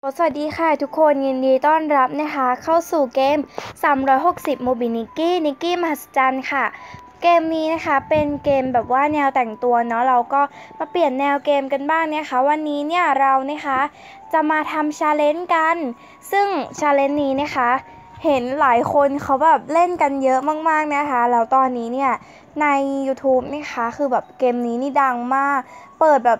สวัสดีค่ะทุกคนยินดีต้อนรับนะคะ เข้าสู่เกม 360 โมบินิกี้นิกกี้มหัศจรรย์ค่ะ เกมนี้นะคะเป็นเกมแบบว่าแนวแต่งตัวเนาะเราก็มาเปลี่ยนแนวเกมกันบ้างนะคะ วันนี้เนี่ยเรานะคะ จะมาทำชาเลนจ์กัน ซึ่งชาเลนจ์นี้นะคะ เห็นหลายคนเขาแบบเล่นกันเยอะมากๆนะคะ แล้วตอนนี้เนี่ยใน YouTube นะคะ คือแบบเกมนี้นี่ดังมาก เปิดแบบ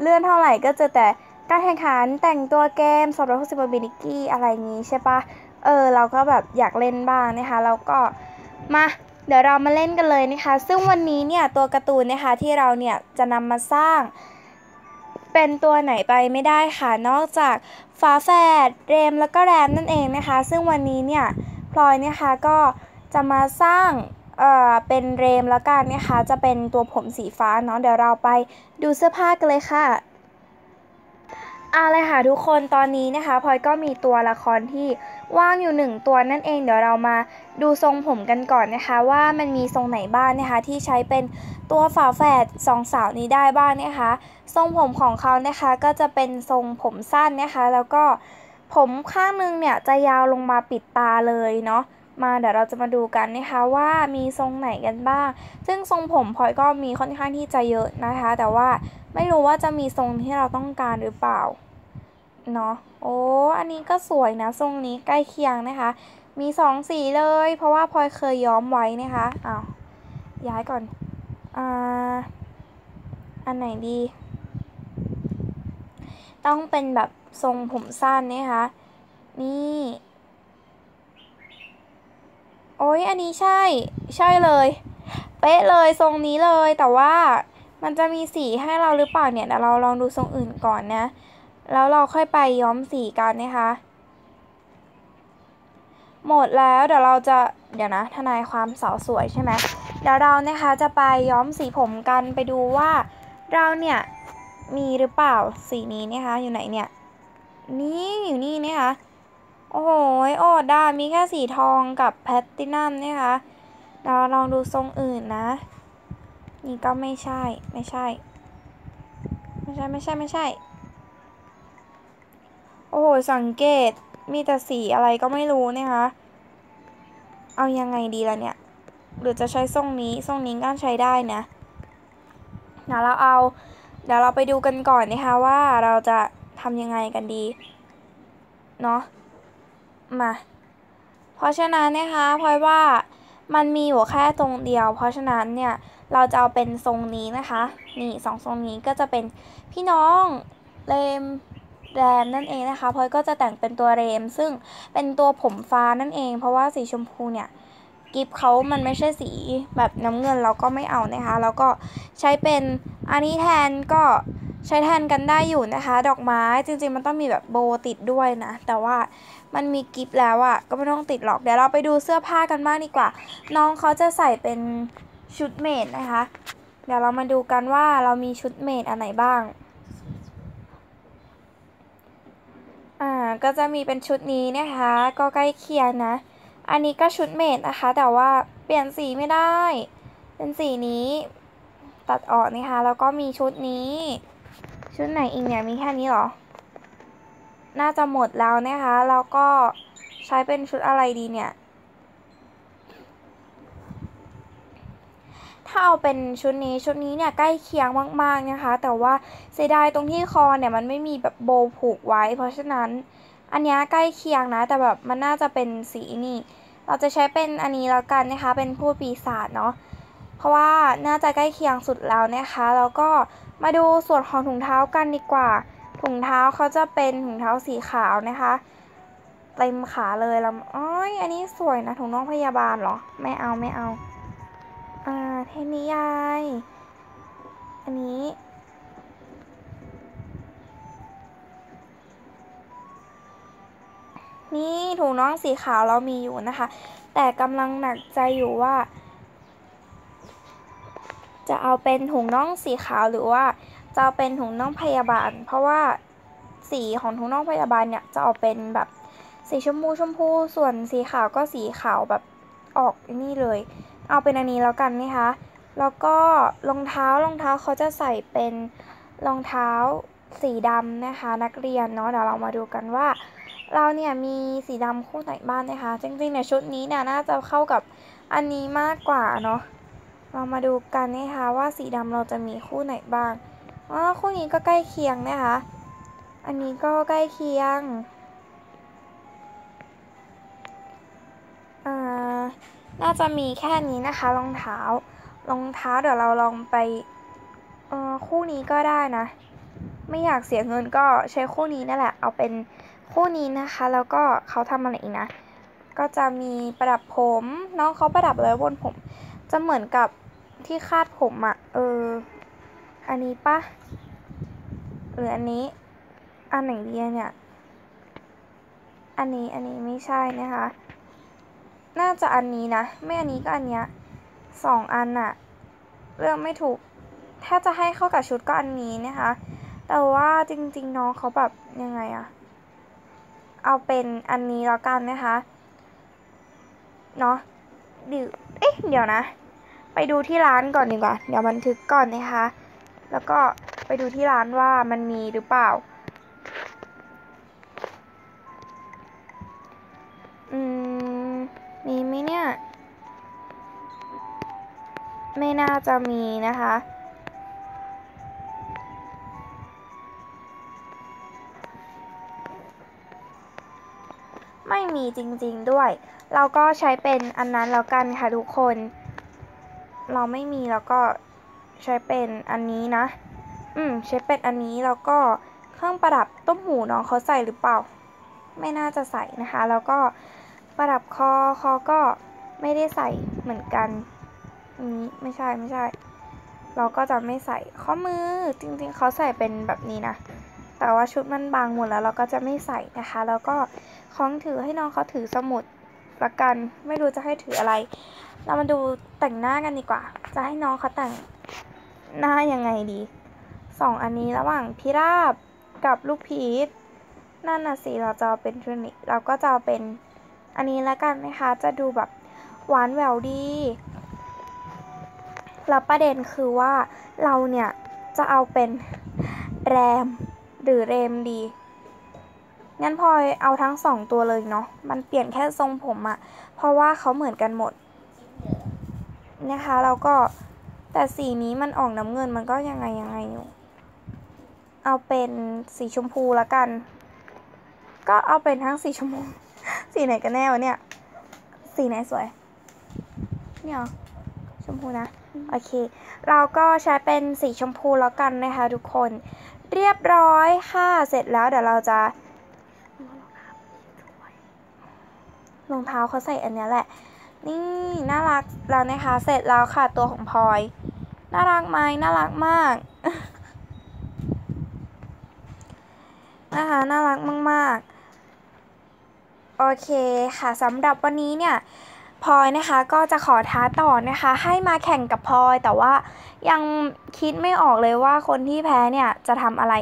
เลื่อนเท่าไหร่ก็เจอแต่ การแข่งขันแต่งตัวเกมสอบรถสิบบินิกี้อะไรอย่างนี้ใช่ปะเออเราก็แบบอยากเล่นบ้างนะคะแล้วก็มาเดี๋ยวเรามาเล่นกันเลยนะคะ ซึ่งวันนี้เนี่ยตัวการ์ตูนนะคะที่เราเนี่ยจะนำมาสร้าง เป็นตัวไหนไปไม่ได้ค่ะ นอกจากฝาแฝดเรมแล้วก็แรมนั่นเองนะคะ ซึ่งวันนี้เนี่ยพลอยนะคะก็จะมาสร้างเอ่อเป็นเรมแล้วกันนะคะ จะเป็นตัวผมสีฟ้าเนาะเดี๋ยวเราไปดูเสื้อผ้ากันเลยค่ะ เอาเลยค่ะทุกคนตอนนี้นะคะพลอยก็มีตัวละครที่ว่างอยู่หนึ่งตัวนั่นเองเดี๋ยวเรามาดูทรงผมกันก่อนนะคะ ว่ามันมีทรงไหนบ้างนะคะ ที่ใช้เป็นตัวฝาแฝดสองสาวนี้ได้บ้างนะคะ ทรงผมของเขานะคะก็จะเป็นทรงผมสั้นนะคะ แล้วก็ผมข้างนึงเนี่ยจะยาวลงมาปิดตาเลยเนาะ มาเดี๋ยวเราจะมาดูกันนะคะว่ามีทรงไหนกันบ้าง ซึ่งทรงผมพลอยก็มีค่อนข้างที่จะเยอะนะคะ แต่ว่าไม่รู้ว่าจะมีทรงที่เราต้องการหรือเปล่าเนาะโอ้อันนี้ก็สวยนะทรงนี้ใกล้เคียงนะคะ มีสองสีเลย เพราะว่าพลอยเคยย้อมไว้นะคะอ้าวย้ายก่อนอ่าอันไหนดี ต้องเป็นแบบทรงผมสั้นนะคะ นี่ ยอันนี้ใช่ ใช่เลย เป๊ะเลยทรงนี้เลย แต่ว่ามันจะมีสีให้เราหรือเปล่าเนี่ยเดี๋ยวเราลองดูทรงอื่นก่อนนะ แล้วเราค่อยไปย้อมสีกันนะคะ หมดแล้วเดี๋ยวเราจะเดี๋ยวนะ ทนายความสาวสวยใช่ไหมเดี๋ยวเรานะคะจะไปย้อมสีผมกันไปดูว่าเราเนี่ยมีหรือเปล่าสีนี้นะคะอยู่ไหนเนี่ย นี่อยู่นี่นะคะ โอ้โหโอดดามีแค่สีทองกับแพตตินัมนะคะเราลองดูทรงอื่นนะ นี่ก็ไม่ใช่ ไม่ใช่ ไม่ใช่ ไม่ใช่ ไม่ใช่ โอ้โห สังเกต มีแต่สีอะไรก็ไม่รู้นะคะ เอายังไงดีล่ะเนี่ย หรือจะใช้ทรงนี้ ทรงนี้ก็ใช้ได้นะเดี๋ยวเราเอา เดี๋ยวเราไปดูกันก่อนนะคะว่าเราจะทำยังไงกันดี เนาะ มา เพราะฉะนั้นนะคะพลอยว่ามันมีอยู่แค่ตรงเดียว เพราะฉะนั้นเนี่ยเราจะเอาเป็นทรงนี้นะคะ นี่สองทรงนี้ก็จะเป็นพี่น้องเลมแรมนั่นเองนะคะพลอยก็จะแต่งเป็นตัวเรม ซึ่งเป็นตัวผมฟ้านั่นเอง เพราะว่าสีชมพูเนี่ย กิฟเขามันไม่ใช่สีแบบน้ำเงินเราก็ไม่เอานะคะ แล้วก็ใช้เป็นอันนี้แทนก็ใช้แทนกันได้อยู่นะคะ ดอกไม้จริง ๆ มันต้องมีแบบโบติดด้วยนะ แต่ว่ามันมีกิฟแล้วอะก็ไม่ต้องติดหรอกเดี๋ยวเราไปดูเสื้อผ้ากันบ้างดีกว่า น้องเขาจะใส่เป็นชุดเมดนะคะ เดี๋ยวเรามาดูกันว่าเรามีชุดเมดอันไหนบ้างอ่าก็จะมีเป็นชุดนี้นะคะ ก็ใกล้เคียงนะ อันนี้ก็ชุดเมดนะคะ แต่ว่าเปลี่ยนสีไม่ได้ เป็นสีนี้ตัดออกนะคะ แล้วก็มีชุดนี้ ชุดไหนอีกเนี่ยมีแค่นี้หรอ น่าจะหมดแล้วนะคะ แล้วก็ใช้เป็นชุดอะไรดีเนี่ย ถ้าเอาเป็นชุดนี้ชุดนี้เนี่ยใกล้เคียงมากๆนะคะ แต่ว่าเสียดายตรงที่คอเนี่ยมันไม่มีแบบโบผูกไว้ เพราะฉะนั้น อันนี้ใกล้เคียงนะ แต่แบบมันน่าจะเป็นสีนี่ เราจะใช้เป็นอันนี้แล้วกันนะคะ เป็นผู้ปีศาจเนาะ เพราะว่าน่าจะใกล้เคียงสุดแล้วนะคะ แล้วก็มาดูส่วนของถุงเท้ากันดีกว่า ถุงเท้าเขาจะเป็นถุงเท้าสีขาวนะคะ เต็มขาเลยแล้วอ้อยอันนี้สวยนะถุงน้องพยาบาลเหรอ ไม่เอาไม่เอา อ่าเทนิยาย อันนี้ นี่ถุงน้องสีขาวเรามีอยู่นะคะ แต่กำลังหนักใจอยู่ว่า จะเอาเป็นถุงน่องสีขาวหรือว่าจะเอาเป็นถุงน่องพยาบาล เพราะว่าสีของถุงน่องพยาบาลเนี่ยจะออกเป็นแบบสีชมพูชมพูส่วนสีขาวก็สีขาวแบบออกนี่เลย เอาเป็นอันนี้แล้วกันนะคะ แล้วก็รองเท้ารองเท้าเขาจะใส่เป็นรองเท้าสีดำนะคะ นักเรียนเนาะเดี๋ยวเรามาดูกันว่า เราเนี่ยมีสีดำคู่ไหนบ้างนะคะ จริงๆในชุดนี้เนี่ยน่าจะเข้ากับอันนี้มากกว่าเนาะเรามาดูกันนะคะว่าสีดำเราจะมีคู่ไหนบ้างอ๋อคู่นี้ก็ใกล้เคียงนะคะ อันนี้ก็ใกล้เคียงน่าจะมีแค่นี้นะคะรองเท้ารองเท้าเดี๋ยวเราลองไปเออคู่นี้ก็ได้นะ ไม่อยากเสียเงินก็ใช้คู่นี้นั่นแหละ เอาเป็น คู่นี้นะคะแล้วก็เขาทำอะไรอีกนะ ก็จะมีประดับผมน้องเขาประดับเลยบนผม จะเหมือนกับที่คาดผมอะ่ะเออ อันนี้ปะหรืออันนี้ อันไหนดีเนี่ย อันนี้อันนี้ไม่ใช่นะคะ น่าจะอันนี้นะ ไม่อันนี้ก็อันเนี้ยสองอันอะเรื่องไม่ถูก ถ้าจะให้เข้ากับชุดก็อันนี้นะคะ แต่ว่าจริง ๆ น้องเขาแบบยังไงอะ เอาเป็นอันนี้แล้วกันนะคะ เนาะดิเอ๊ะเดี๋ยวนะ ไปดูที่ร้านก่อนดีกว่า เดี๋ยวบันทึกก่อนนะคะ แล้วก็ไปดูที่ร้านว่ามันมีหรือเปล่า อืม มีไหมเนี่ย ไม่น่าจะมีนะคะ ม่มีจริงๆด้วย เราก็ใช้เป็นอันนั้นแล้วกันค่ะทุกคน เราไม่มีแล้วก็ใช้เป็นอันนี้นะ อืมใช้เป็นอันนี้แล้วก็เครื่องประดับต้มหูน้องเขาใส่หรือเปล่า ไม่น่าจะใส่นะคะ แล้วก็ประดับคอคอก็ไม่ได้ใส่เหมือนกันนี้ไม่ใช่ไม่ใช่ เราก็จะไม่ใส่ข้อมือจริงๆเขาใส่เป็นแบบนี้นะ แต่ว่าชุดมันบางหมดแล้วเราก็จะไม่ใส่นะคะ แล้วก็ คล้องถือให้น้องเขาถือสมุดละกัน ไม่รู้จะให้ถืออะไร เรามาดูแต่งหน้ากันดีกว่า จะให้น้องเขาแต่งหน้ายังไงดีสองอันนี้ระหว่างพิราบกับลูกพีชนั่นน่ะสิเราจะเป็นชุดนี้เราก็จะเป็นอันนี้แล้วกันนะคะ จะดูแบบหวานแหววดีแล้วประเด็นคือว่าเราเนี่ยจะเอาเป็นแรมหรือเรมดี งั้นพลอยเอาทั้งสองตัวเลยเนาะ มันเปลี่ยนแค่ทรงผมอะเพราะว่าเขาเหมือนกันหมดนะคะแล้วก็แต่สีนี้มันออกน้ำเงินมันก็ยังไงยังไงอยู่ เอาเป็นสีชมพูละกัน ก็เอาเป็นทั้งสีชมพู สีไหนกันแน่วะเนี่ย สีไหนสวย เนี่ยชมพูนะ โอเค เราก็ใช้เป็นสีชมพูแล้วกันนะคะทุกคน เรียบร้อยค่ะ เสร็จแล้วเดี๋ยวเราจะ รองเท้าเขาใส่อันนี้แหละ นี่น่ารักแล้วนะคะ เสร็จแล้วค่ะตัวของพลอย น่ารักไหมน่ารักมากนะคะน่ารักมากๆ โอเคค่ะสำหรับวันนี้เนี่ยพลอยนะคะก็จะขอท้าต่อนะคะ ให้มาแข่งกับพลอยแต่ว่ายังคิดไม่ออกเลยว่าคนที่แพ้เนี่ยจะทำอะไร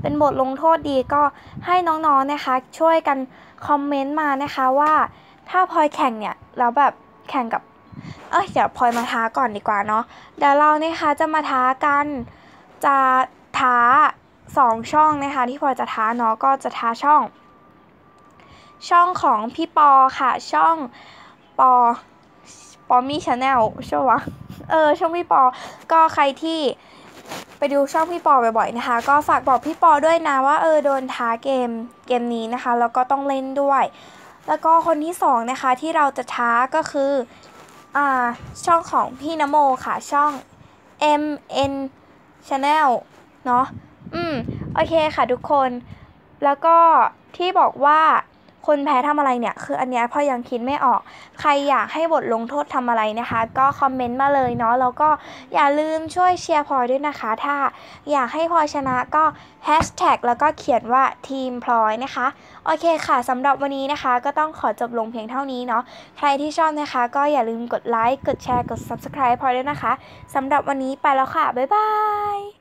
เป็นบทลงโทษดีก็ให้น้องๆนะคะ ช่วยกันคอมเมนต์มานะคะว่า ถ้าพลอยแข่งเนี่ยแล้วแบบแข่งกับ เอ้ยเดี๋ยวพลอยมาท้าก่อนดีกว่าเนาะเดี๋ยวเรานะคะจะมาท้ากันจะท้าสองช่องนะคะ ที่พลอยจะท้าเนาะก็จะท้าช่อง ช่องของพี่ปอค่ะ ช่องปอปอมี่ชาแนลใช่ไหมเออช่องพี่ปอ ก็ใครที่ไปดูช่องพี่ปอบ่อยๆนะคะ ก็ฝากบอกพี่ปอด้วยนะว่าเออโดนท้าเกมเกมนี้นะคะ แล้วก็ต้องเล่นด้วย แล้วก็คนที่สองนะคะที่เราจะท้าก็คืออ่าช่องของพี่นโมค่ะช่อง M N Channel เนาะอืม โอเคค่ะทุกคน แล้วก็ที่บอกว่า คนแพ้ทำอะไรเนี่ย คืออันนี้พอยังคิดไม่ออก ใครอยากให้บทลงโทษทำอะไรนะคะ ก็คอมเมนต์มาเลยเนาะ แล้วก็อย่าลืมช่วยเชียร์พลอยด้วยนะคะ ถ้าอยากให้พลอยชนะก็แฮชแท็กแล้วก็เขียนว่าทีมพลอยนะคะ โอเคค่ะสำหรับวันนี้นะคะ ก็ต้องขอจบลงเพียงเท่านี้เนาะ ใครที่ชอบนะคะ ก็อย่าลืมกดไลค์ กดแชร์ กด subscribe พลอยด้วยนะคะสำหรับวันนี้ไปแล้วค่ะ บ๊ายบาย